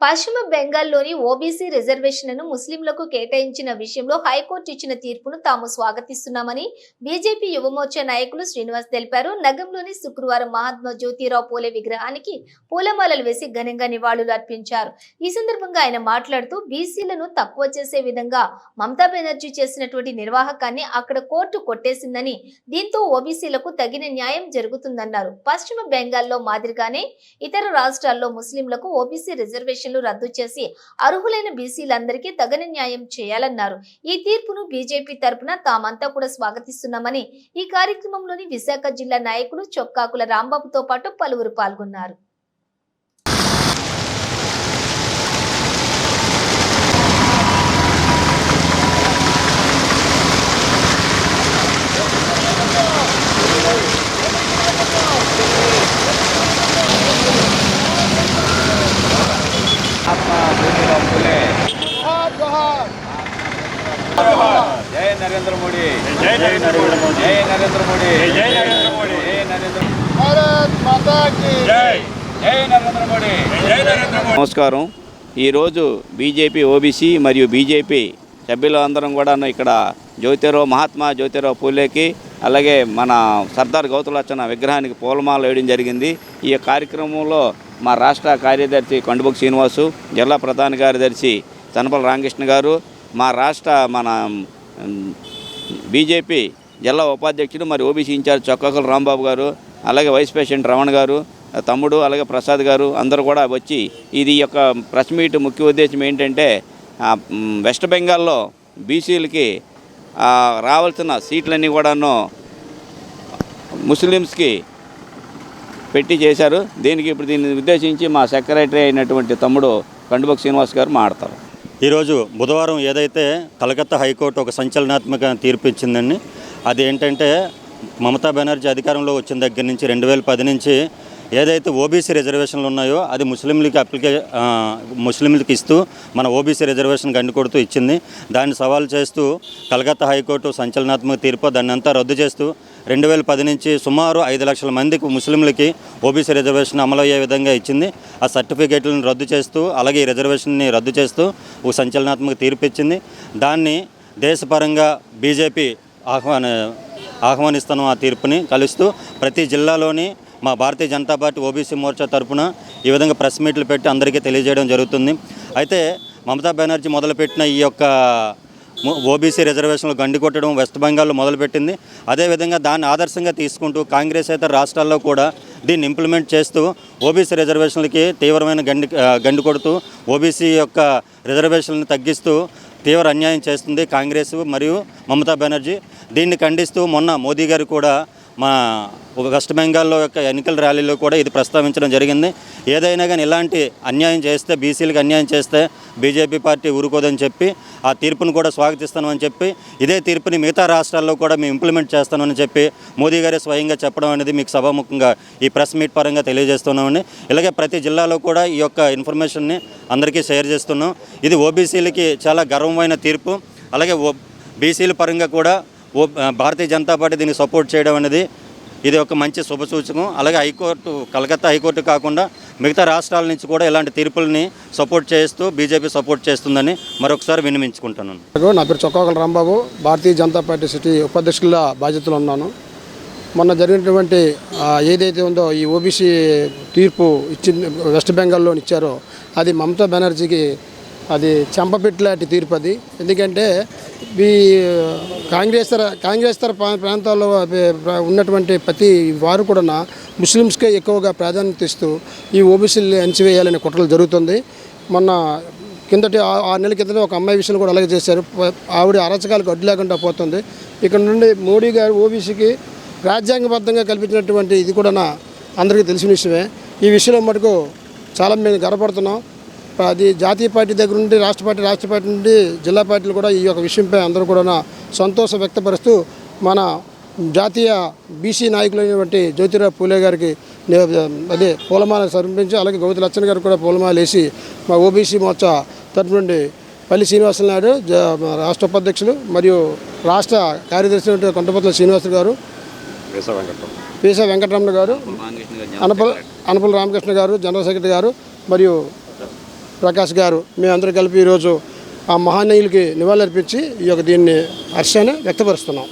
పశ్చిమ బెంగాల్లోని ఓబీసీ రిజర్వేషన్లను ముస్లింలకు కేటాయించిన విషయంలో హైకోర్టు ఇచ్చిన తీర్పును తాము స్వాగతిస్తున్నామని బీజేపీ యువమోర్చా నాయకులు శ్రీనివాస్ తెలిపారు. నగంలోని శుక్రవారం మహాత్మా జ్యోతిరావు పూలే విగ్రహానికి పూలమాలలు వేసి ఘనంగా నివాళులు అర్పించారు. ఈ సందర్భంగా ఆయన మాట్లాడుతూ బీసీలను తక్కువ చేసే విధంగా మమతా బెనర్జీ చేసినటువంటి నిర్వాహకాన్ని అక్కడ కోర్టు కొట్టేసిందని దీంతో ఓబీసీలకు తగిన న్యాయం జరుగుతుందన్నారు. పశ్చిమ బెంగాల్లో మాదిరిగానే ఇతర రాష్ట్రాల్లో ముస్లింలకు ఓబీసీ రిజర్వేషన్ రిజర్వేషన్లు రద్దు చేసి అర్హులైన బీసీలందరికీ తగిన న్యాయం చేయాలన్నారు. ఈ తీర్పును బీజేపీ తరపున తామంతా కూడా స్వాగతిస్తున్నామని ఈ కార్యక్రమంలోని విశాఖ జిల్లా నాయకులు చొక్కాకుల రాంబాబుతో పాటు పలువురు పాల్గొన్నారు. నరేంద్ర మోడీ. జై నరేంద్ర మోడీ. జై నరేంద్ర మోడీ. జై నరేంద్ర మోడీ. జై నరేంద్ర భారత్ మాతాకి జై. జై నరేంద్ర మోడీ. జై నరేంద్ర మోడీ. నమస్కారం. ఈరోజు బీజేపీ ఓబీసీ మరియు బీజేపీ సభ్యులందరం కూడాను ఇక్కడ జ్యోతిరావు మహాత్మా జ్యోతిరావు పూలేకి అలాగే మన సర్దార్ గౌతులచ్చన విగ్రహానికి పూలమాల వేయడం జరిగింది. ఈ కార్యక్రమంలో మా రాష్ట్ర కార్యదర్శి కొండబుక్ శ్రీనివాసు జిల్లా ప్రధాన కార్యదర్శి తనపల రామకృష్ణ గారు మా రాష్ట్ర మన బీజేపీ జిల్లా ఉపాధ్యక్షుడు మరి ఓబీసీ ఇన్ఛార్జ్ చొక్కాకుల రాంబాబు గారు అలాగే వైస్ ప్రెసిడెంట్ రమణ గారు తమ్ముడు అలాగే ప్రసాద్ గారు అందరూ కూడా వచ్చి ఇది యొక్క ప్రెస్ మీట్ ముఖ్య ఉద్దేశం ఏంటంటే వెస్ట్ బెంగాల్లో బీసీలకి రావాల్సిన సీట్లన్నీ కూడాను ముస్లిమ్స్కి పెట్టి చేశారు. దీనికి ఇప్పుడు దీన్ని ఉద్దేశించి మా సెక్రటరీ అయినటువంటి తమ్ముడు కండుబక్ శ్రీనివాస్ గారు మాడతారు ఈరోజు బుధవారం ఏదైతే కలకత్తా హైకోర్టు ఒక సంచలనాత్మక తీర్పు ఇచ్చిందండి అది ఏంటంటే మమతా బెనర్జీ అధికారంలో వచ్చిన దగ్గర నుంచి రెండు వేల పది నుంచి ఏదైతే ఓబీసీ రిజర్వేషన్లు ఉన్నాయో అది ముస్లింలకి అప్లికే ఆ, ముస్లింలకి ఇస్తూ మన ఓబీసీ రిజర్వేషన్ గండికొడుతూ ఇచ్చింది. దాన్ని సవాల్ చేస్తూ కలకత్తా హైకోర్టు సంచలనాత్మక తీర్పు దాన్ని అంతా రద్దు చేస్తూ రెండు వేల పది నుంచి సుమారు ఐదు లక్షల మందికి ముస్లింలకి ఓబీసీ రిజర్వేషన్ అమలు అయ్యే విధంగా ఇచ్చింది. ఆ సర్టిఫికేట్లను రద్దు చేస్తూ అలాగే ఈ రిజర్వేషన్ని రద్దు చేస్తూ ఒక సంచలనాత్మక తీర్పు ఇచ్చింది. దాన్ని దేశపరంగా బీజేపీ ఆహ్వాన ఆహ్వానిస్తున్నాం ఆ తీర్పుని కలుస్తూ ప్రతి జిల్లాలోని మా భారతీయ జనతా పార్టీ ఓబీసీ మోర్చా తరపున ఈ విధంగా ప్రెస్ మీట్లు పెట్టి అందరికీ తెలియజేయడం జరుగుతుంది. అయితే మమతా బెనర్జీ మొదలుపెట్టిన ఈ యొక్క ఓబీసీ రిజర్వేషన్లు గండి కొట్టడం వెస్ట్ బెంగాల్లో మొదలుపెట్టింది. అదేవిధంగా దాన్ని ఆదర్శంగా తీసుకుంటూ కాంగ్రెస్ ఇతర రాష్ట్రాల్లో కూడా దీన్ని ఇంప్లిమెంట్ చేస్తూ ఓబీసీ రిజర్వేషన్లకి తీవ్రమైన గండి గండి కొడుతూ ఓబీసీ యొక్క రిజర్వేషన్లను తగ్గిస్తూ తీవ్ర అన్యాయం చేస్తుంది కాంగ్రెస్ మరియు మమతా బెనర్జీ. దీన్ని ఖండిస్తూ మొన్న మోదీ గారు కూడా మా వెస్ట్ బెంగాల్లో యొక్క ఎన్నికల ర్యాలీలో కూడా ఇది ప్రస్తావించడం జరిగింది. ఏదైనా కానీ ఇలాంటి అన్యాయం చేస్తే బీసీలకు అన్యాయం చేస్తే బీజేపీ పార్టీ ఊరుకోదని చెప్పి ఆ తీర్పును కూడా స్వాగతిస్తామని చెప్పి ఇదే తీర్పుని మిగతా రాష్ట్రాల్లో కూడా మేము ఇంప్లిమెంట్ చేస్తామని చెప్పి మోదీ గారే స్వయంగా చెప్పడం అనేది మీకు సభాముఖంగా ఈ ప్రెస్ మీట్ పరంగా తెలియజేస్తున్నామని ఇలాగే ప్రతి జిల్లాలో కూడా ఈ యొక్క ఇన్ఫర్మేషన్ని అందరికీ షేర్ చేస్తున్నాం. ఇది ఓబీసీలకి చాలా గర్వమైన తీర్పు. అలాగే ఓ బీసీల పరంగా కూడా భారతీయ జనతా పార్టీ దీన్ని సపోర్ట్ చేయడం అనేది ఇది ఒక మంచి శుభసూచకం. అలాగే హైకోర్టు కలకత్తా హైకోర్టు కాకుండా మిగతా రాష్ట్రాల నుంచి కూడా ఇలాంటి తీర్పుల్ని సపోర్ట్ చేస్తూ బీజేపీ సపోర్ట్ చేస్తుందని మరొకసారి వినిమించుకుంటున్నాను నా పేరు చొక్కాగల రాంబాబు. భారతీయ జనతా పార్టీ సిటీ ఉపాధ్యక్షుల బాధ్యతలు ఉన్నాను. మొన్న జరిగినటువంటి ఏదైతే ఉందో ఈ ఓబీసీ తీర్పు ఇచ్చింది వెస్ట్ బెంగాల్లో ఇచ్చారో అది మమతా బెనర్జీకి అది చెంపపెట్టలాంటి తీర్పు అది. ఎందుకంటే ఈ కాంగ్రెస్ కాంగ్రెస్ ప్రా- ప్రాంతాల్లో ఉన్నటువంటి ప్రతి వారు కూడా ముస్లిమ్స్కే ఎక్కువగా ప్రాధాన్యత ఇస్తూ ఈ ఓబీసీలు అణచివేయాలనే కుట్రలు జరుగుతుంది. మొన్న కిందటి ఆ- ఆరు నెలల కిందట ఒక అమ్మాయి విషయంలో కూడా అలాగే చేశారు. ఆవిడ అరచకాలకు అడ్డు లేకుండా పోతుంది. ఇక్కడ నుండి మోడీ గారు ఓబీసీకి రాజ్యాంగబద్ధంగా కల్పించినటువంటి ఇది కూడా నా అందరికీ తెలిసిన విషయమే. ఈ విషయంలో మటుకు చాలా మేము గర్వపడుతున్నాం. అది జాతీయ పార్టీ దగ్గర నుండి రాష్ట్ర పార్టీ రాష్ట్ర పార్టీ నుండి జిల్లా పార్టీలు కూడా ఈ యొక్క విషయంపై అందరూ కూడా సంతోషం వ్యక్తపరుస్తూ మన జాతీయ బీసీ నాయకులైనటువంటి జ్యోతిరావు పూలే గారికి అదే పూలమాల సమర్పించి అలాగే గౌతు లచ్చన్ గారు కూడా పూలమాల వేసి మా ఓబీసీ మోర్చా తరపు నుండి పల్లి శ్రీనివాసులు నాయుడు రాష్ట్ర ఉపాధ్యక్షులు మరియు రాష్ట్ర కార్యదర్శి కొండపత్ల శ్రీనివాసులు గారు వీస వెంకటరమణ. గారు అనపల అనపల రామకృష్ణ గారు జనరల్ సెక్రటరీ గారు మరియు ప్రకాష్ గారు మేమందరూ కలిపి ఈరోజు ఆ మహానీయులకి నివాళులర్పించి ఈ యొక్క దీన్ని హర్షాన్ని వ్యక్తపరుస్తున్నాం.